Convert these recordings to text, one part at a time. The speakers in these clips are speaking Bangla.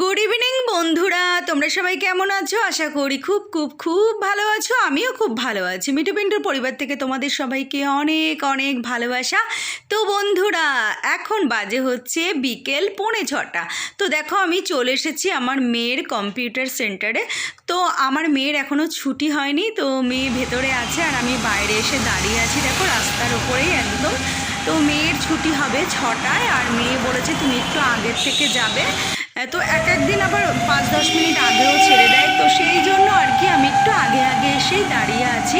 গুড ইভিনিং বন্ধুরা। তোমরা সবাই কেমন আছো? আশা করি খুব খুব খুব ভালো আছো। আমিও খুব ভালো আছি। মিঠু পিন্টুর পরিবার থেকে তোমাদের সবাইকে অনেক অনেক ভালোবাসা। তো বন্ধুরা, এখন বাজে হচ্ছে বিকেল পৌনে ছটা। তো দেখো, আমি চলে এসেছি আমার মেয়ের কম্পিউটার সেন্টারে তো আমার মেয়ের এখনও ছুটি হয়নি। তো মেয়ে ভেতরে আছে আর আমি বাইরে এসে দাঁড়িয়ে আছি। দেখো, রাস্তার ওপরেই একদম। তো মেয়ের ছুটি হবে ছটায়। আর মেয়ে বলেছে, তুমি একটু আগের থেকে যাবে। তো এক একদিন আবার পাঁচ দশ মিনিট আগেও ছেড়ে দেয়। তো সেই জন্য আর কি আমি একটু আগে আগে এসেই দাঁড়িয়ে আছি।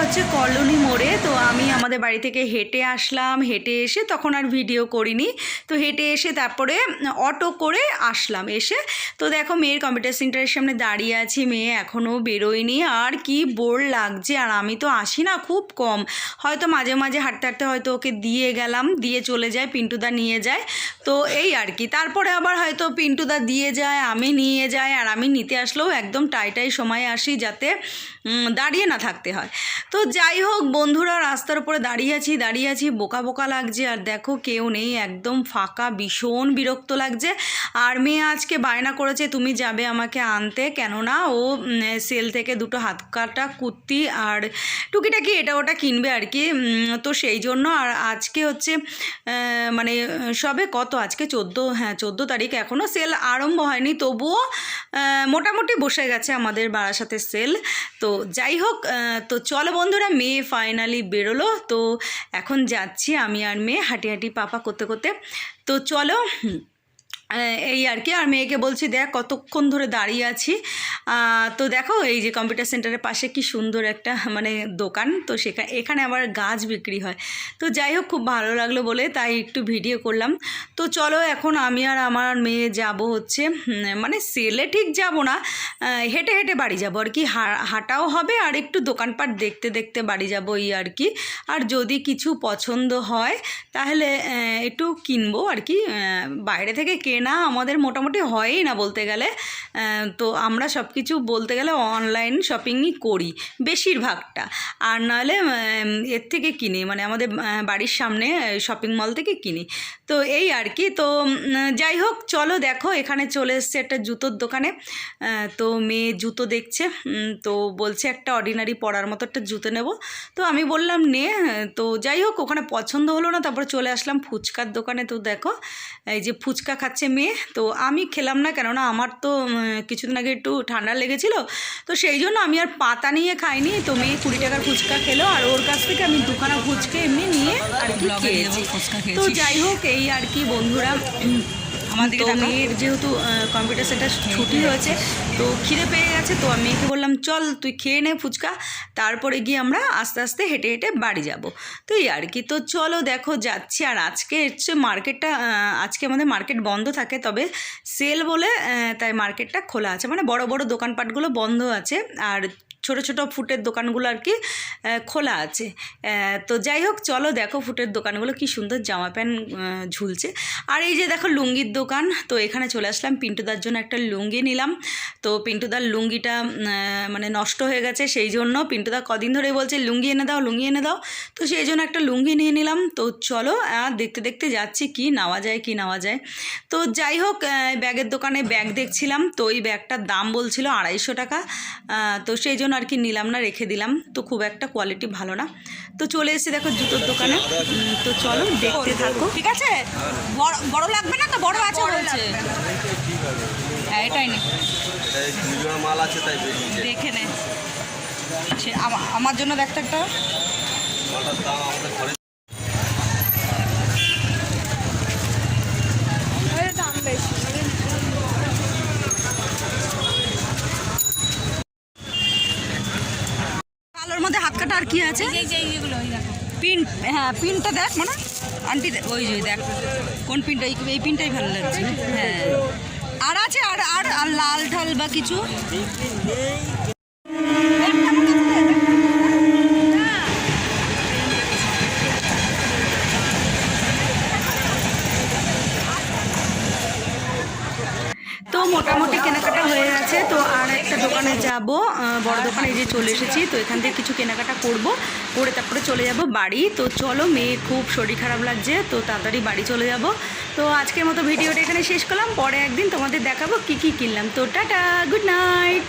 হচ্ছে কলোনি মোড়ে, তো আমি আমাদের বাড়ি থেকে হেঁটে আসলাম। হেঁটে এসে তখন আর ভিডিও করিনি। তো হেঁটে এসে তারপরে অটো করে আসলাম এসে। তো দেখো মেয়ের কম্পিউটার সেন্টারের সামনে দাঁড়িয়ে আছি। মেয়ে এখনও বেরোয়নি। আর কি বোর লাগছে। আর আমি তো আসি না খুব কম। হয়তো মাঝে মাঝে হাঁটতে হাঁটতে হয়তো ওকে দিয়ে গেলাম। দিয়ে চলে যায়, পিন্টুদা নিয়ে যায়। তো এই আর কি। তারপরে আবার হয়তো পিন্টুদা দিয়ে যায়, আমি নিয়ে যাই। আর আমি নিতে আসলেও একদম টাইটাই সময় আসি যাতে দাঁড়িয়ে না থাকতে হয়। তো যাই হোক, বন্ধুরা রাস্তার উপরে দাঁড়িয়ে আছি দাঁড়িয়ে আছি, বোকা বোকা লাগছে। আর দেখো কেউ নেই, একদম ফাঁকা, ভীষণ বিরক্ত লাগছে। আর মেয়ে আজকে বায়না করেছে, তুমি যাবে আমাকে আনতে। কেননা ও সেল থেকে দুটো হাত কাটা কুর্তি আর টুকিটাকি এটা ওটা কিনবে আর কি। তো সেই জন্য আর আজকে হচ্ছে মানে সবে কত? আজকে চোদ্দ হ্যাঁ চোদ্দ তারিখ এখনও সেল আরম্ভ হয়নি। তবুও মোটামুটি বসে গেছে আমাদের বারাসাতের সেল। তো যাই হোক তো চলো বন্ধুরা, মেয়ে ফাইনালি বেরোলো। তো এখন যাচ্ছি আমি আর মেয়ে হাঁটি হাঁটি পাপা করতে করতে। তো চলো এই আর কি। আর মেয়েকে বলছি, দেখ কতক্ষণ ধরে দাঁড়িয়ে আছি। তো দেখো এই যে কম্পিউটার সেন্টারের পাশে কি সুন্দর একটা মানে দোকান। তো সেখানে এখানে আবার গাছ বিক্রি হয়। তো যাই হোক, খুব ভালো লাগল বলে তাই একটু ভিডিও করলাম। তো চলো এখন আমি আর আমার মেয়ে যাব হচ্ছে মানে সেলে ঠিক যাব না হেঁটে হেঁটে বাড়ি যাব। আর কি হাঁটাও হবে আর একটু দোকানপাট দেখতে দেখতে বাড়ি যাব এই আর কি। আর যদি কিছু পছন্দ হয়, তাহলে একটু কিনবো আর কি। বাইরে থেকে কেনা আমাদের মোটামুটি হয়ই না বলতে গেলে। তো আমরা সব কিছু বলতে গেলে অনলাইন শপিংই করি, বেশিরভাগটা। আর নাহলে এর থেকে কিনি মানে আমাদের বাড়ির সামনে শপিং মল থেকে কিনি। তো এই আর কি, তো যাই হোক, চলো দেখো, এখানে চলে এসছে একটা জুতোর দোকানে। তো মেয়ে জুতো দেখছে তো বলছে একটা অর্ডিনারি পরার মতো একটা জুতো নেব। তো আমি বললাম, নে, তো যাই হোক, ওখানে পছন্দ হলো না, তারপর চলে আসলাম ফুচকার দোকানে। তো দেখো, এই যে ফুচকা খাচ্ছে মেয়ে তো আমি খেলাম না কেননা আমার তো কিছুদিন আগে একটু ঠান্ডা লেগেছিল তো সেই জন্য আমি আর পাতা নিয়ে খাইনি। তো মেয়ে কুড়ি টাকার ফুচকা খেলো আর ওর কাছ থেকে আমি দুখানা ফুচকা এমনি নিয়ে আর কি খেয়েছি। তো যাই হোক এই আর কি বন্ধুরা তো মেয়ের যেহেতু কম্পিউটার সেন্টার ছুটি হয়েছে তো খিদে পেয়ে গেছে তো আমি মেয়েকে বললাম চল তুই খেয়ে নে ফুচকা। তারপরে গিয়ে আমরা আস্তে আস্তে হেঁটে হেঁটে বাড়ি যাব। তো এই আর কি তো চলো দেখো যাচ্ছি। আর আজকে হচ্ছে মার্কেটটা আজকে আমাদের মার্কেট বন্ধ থাকে তবে সেল বলে তাই মার্কেটটা খোলা আছে। মানে বড় বড় দোকানপাটগুলো বন্ধ আছে। আর ছোট ছোট ফুটের দোকানগুলো আর কি খোলা আছে। তো যাই হোক, চলো দেখো ফুটের দোকানগুলো কি সুন্দর জামা প্যান্ট ঝুলছে। আর এই যে দেখো লুঙ্গির দোকান, তো এখানে চলে আসলাম। পিন্টুদার জন্য একটা লুঙ্গি নিলাম। তো পিন্টুদার লুঙ্গিটা মানে নষ্ট হয়ে গেছে, সেই জন্য পিন্টুদা কদিন ধরেই বলছে, লুঙ্গি এনে দাও, লুঙ্গি এনে দাও। তো সেই জন্য একটা লুঙ্গি নিয়ে নিলাম। তো চলো দেখতে দেখতে যাচ্ছি কি নেওয়া যায়, কি নেওয়া যায়। তো যাই হোক ব্যাগের দোকানে ব্যাগ দেখছিলাম। তো ওই ব্যাগটার দাম বলছিল আড়াইশো টাকা। তো সেই জন্য আর কি নিলাম না রেখে দিলাম। তো খুব একটা কোয়ালিটি ভালো না। তো চলে এসে দেখো জুতোর দোকানে। তো চলো দেখতে থাকো। ঠিক আছে? বড় বড় লাগবে না তো? বড় আছে বলছে। হ্যাঁ এটাই নে। এই দুজন মাল আছে তাই দেখে নে আমার জন্য দেখতে একটা মালটার দাম আমাদের ঘরে কালোর মধ্যে হাত কাটা আর কি আছে? পিন হ্যাঁ পিনটা দেখ মানে। আন্টি ওই যে দেখ। কোন পিনটা এই পিনটাই ভালো লাগছে। হ্যাঁ। আর আছে আর আর লাল ঢাল বা কিছু? তো মোটামুটি কেনাকাটা হয়ে গেছে, তো আর একটা দোকানে যাব। বড় দোকানে যে চলে এসেছি, তো এখান থেকে কিছু কেনাকাটা করব। করে তারপরে চলে যাব বাড়ি। তো চলো, মেয়ে খুব শরীর খারাপ লাগছে, তো তাড়াতাড়ি বাড়ি চলে যাব। তো আজকের মতো ভিডিওটা এখানে শেষ করলাম। পরে একদিন তোমাদের দেখাবো কি কি কিনলাম। তো টাটা, গুড নাইট!